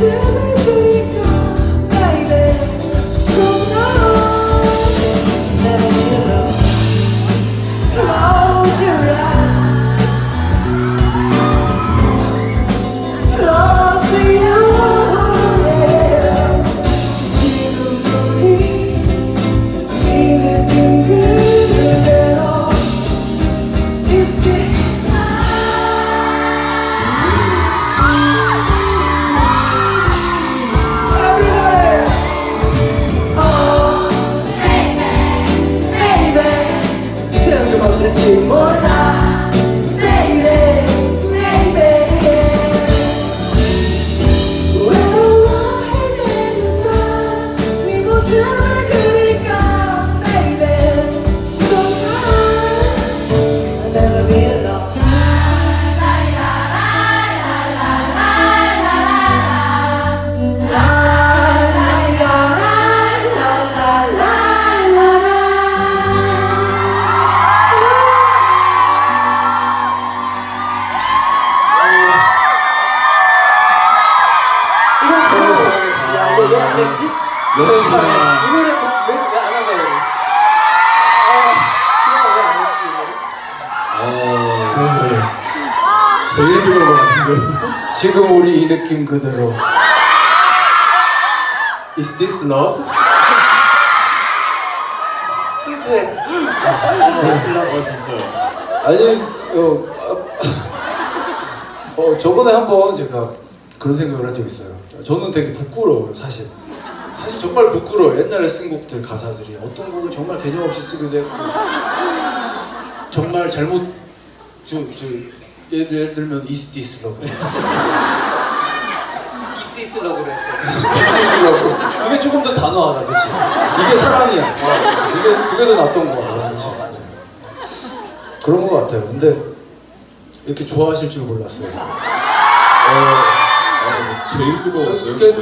to 뜬금 야 이거 되지? 역시나 이 노래 왜안 거예요? 아왜안 했지 어, 제일 좋은 것 같은데. 지금 우리 이 느낌 그대로 Is this love? 순수해 Is this love? 어, 진짜. 아니 어, 아, 어 저번에 한번 제가 그런 생각을 한 적 있어요. 저는 되게 부끄러워요 사실. 정말 부끄러워. 요 옛날에 쓴 곡들 가사들이 어떤 곡은 정말 개념 없이 쓰기도 했고 정말 잘못 저, 저 예를, 예를 들면 Is this love? Is this love로 했어요 Is this love? 그게 조금 더 단호하다, 그렇지? 이게 사랑이야. 그게 그게 더 낫던 것 같아, 그렇지? 그런 것 같아요. 근데 이렇게 좋아하실 줄 몰랐어요. 어, 제일 뜨거웠어요. 이렇게